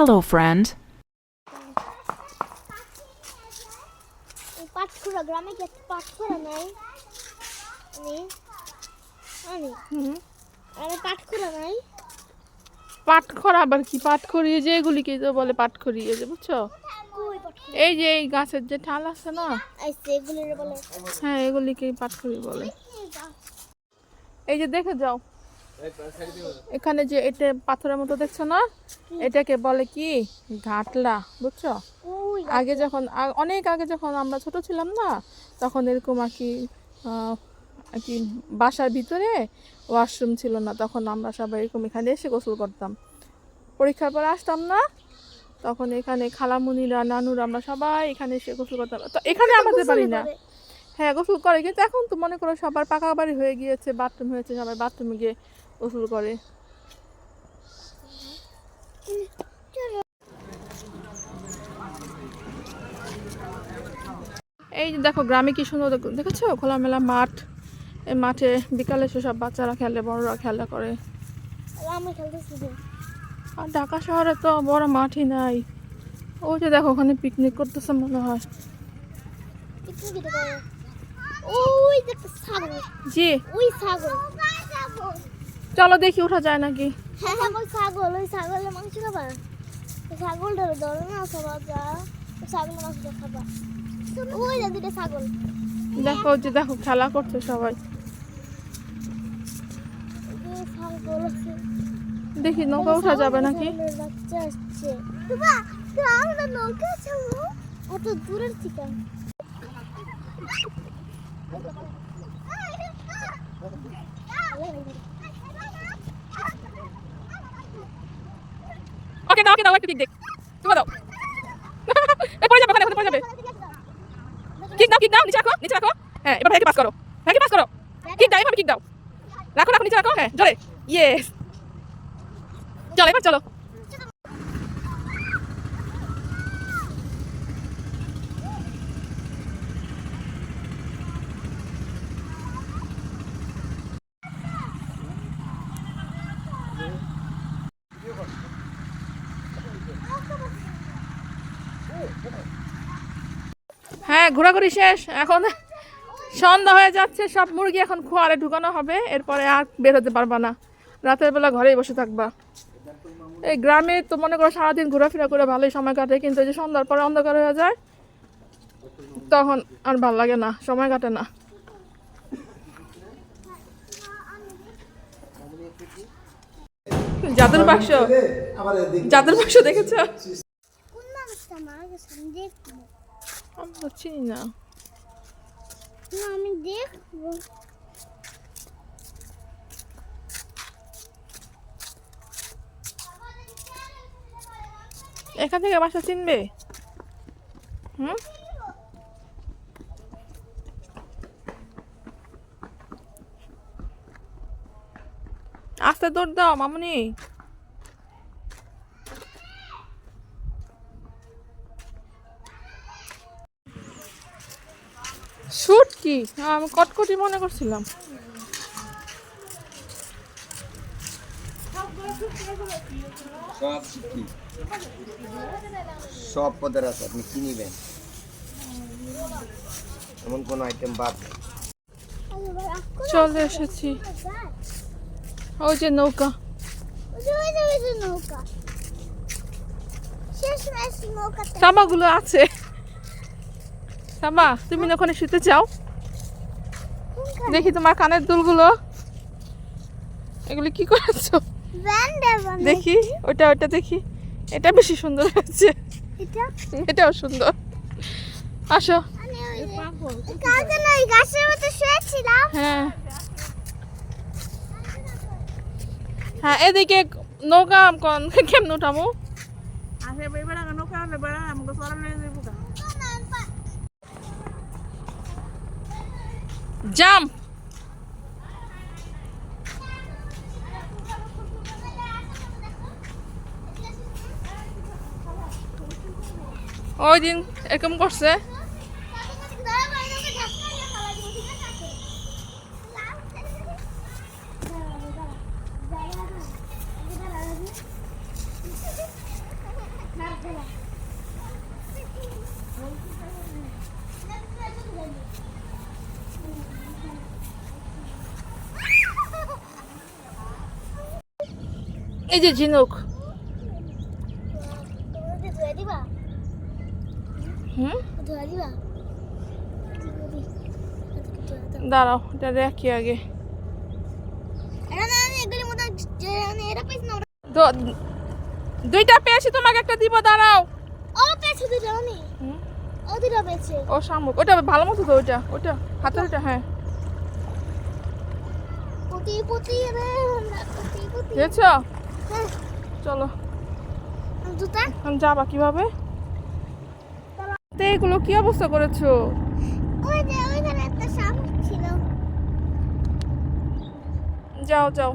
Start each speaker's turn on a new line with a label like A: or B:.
A: Hello, friend.
B: পাটখুরা গ্রামে কি একটা পাটখুরা নাই। আমি পাটখুরা নাই।
C: পাটখড় আবার কি? পাটখড়ি যে এগুলিকে তো বলে পাটখড়ি এই যে বুঝছ? এই যে এই গাছের যে ঠাল আছে না? হ্যাঁ এগুলিকে পাটখড়ি বলে। এই যে দেখে যাও। এখানে যে এটা পাথরের মতো দেখছ না? এটাকে বলে কি? ঘাটলা বুঝছ? আগে যখন অনেক আগে যখন আমরা ছোট ছিলাম না তখন এরকম আর কি আর কি বাসার ভিতরে ওয়াশরুম ছিল না তখন আমরা সবাই এরকম এখানে এসে গোসল করতাম। পরীক্ষার পরে আসতাম না তখন এখানে খালামুনিরা নানুরা আমরা সবাই এখানে এসে গোসল করতাম। তো এখানে আমাদের পারি না। হ্যাঁ গোসল করে কিন্তু এখন তো মনে করো সবার পাকা বাড়ি হয়ে গিয়েছে বাথরুম হয়েছে সবাই বাথরুমে গিয়ে গোসল করে। এই যে দেখো গ্রামে কি সুন্দর দেখ- দেখেছ? খোলামেলা মাঠ। এই মাঠে বিকালে এসে সব বাচ্চারা খেলে বড়রা খেলা করে। আর ঢাকা শহরে তো বড় মাঠই নাই। ওই যে দেখো ওখানে পিকনিক করতেছে মনে হয়। জি।
B: ওই ছাগল।
C: চলো দেখি উঠা যায় নাকি
B: হ্যাঁ হ্যাঁ ওই ছাগল ওই ছাগলের মাংস খাবা ওই ছাগলটা ধরো না সবার যা ওই ছাগলের মাংসটা খাবা ওই যে দুটো ছাগল
C: দেখো যে দেখো খেলা করছে সবাই
B: ছাগল
C: দেখি নৌকা উঠা যাবে নাকি
B: বাচ্চা আসছে আমরা নৌকা চাবো অত দূরের থেকে
C: ওকে দাও ওকে দাও, একটু কিক দেখ তুমি দাও। এ, পড়ে যাবে ওখানে পড়ে যাবে। কিক দাও কিক দাও, নিচে রাখো নিচে রাখো। হ্যাঁ এবার ভাইকে পাস করো। ভাইকে পাস করো। কিক দাও, এভাবে কিক দাও। রাখো রাখো, নিচে রাখো। হ্যাঁ জোরে ইয়েস চলো, এবার চলো। ঘোরাঘুরি শেষ। এখন সন্ধ্যা হয়ে যাচ্ছে সব মুরগি এখন খোয়ারে ঢুকানো হবে। এরপরে আর বের হতে পারবা না। রাতের বেলা ঘরেই বসে থাকবা। এই গ্রামে তো মনে করো সারাদিন ঘোরাফেরা করে ভালোই সময় কাটে কিন্তু এই যে সন্ধ্যার পরে অন্ধকার হয়ে যায় তখন আর ভালো লাগে না সময় কাটে না। জাদুর বাক্স। জাদুর বাক্স দেখেছ?
B: আমি
C: তো চিনি না
B: না আমি দেখব
C: এখান থেকে বাসা চিনবে হুম আস্তে দৌড় দাও মামুনি শুট কি হ্যাঁ, আমি কটকটি মনে করছিলাম।
D: সব কি সব পদের আছে আপনি কি নিবেন? এমন কোনো আইটেম বাদ নেই।
C: চলে এসেছি। ওই যে নৌকা।
B: নৌকা।
C: সামাগুলো আছে। সামা তুমি ওখানে শুতে চাও? দেখি তোমার কানের দুলগুলো। এগুলি কি করেছ? দেখি ওটা ওটা দেখি। এটা বেশি সুন্দর হয়েছে। এটাও সুন্দর। আসো। হ্যাঁ। হ্যাঁ এদিকে নৌকা কোন কেমন উঠামো জাম্প। ওই দিন এরকম করছে। এই যে ঝিনুক। দাঁড়াও এটা রাখি আগে।
B: ওটা-
C: দুইটা পেয়েছি তোমাকে একটা দিব দাঁড়াও।
B: ও পেয়েছে দুটো আমি
C: হুম?
B: ও দুটো পেয়েছে
C: ও শামুক ওটা ভালো মতো তো ওইটা ওইটা হাতের ওইটা হ্যাঁ।
B: পুতি পুতি রে পুতি পুতি। হ্যাঁ
C: চলো। এখন যাবা কীভাবে? এগুলো কি অবস্থা করেছ? যাও যাও।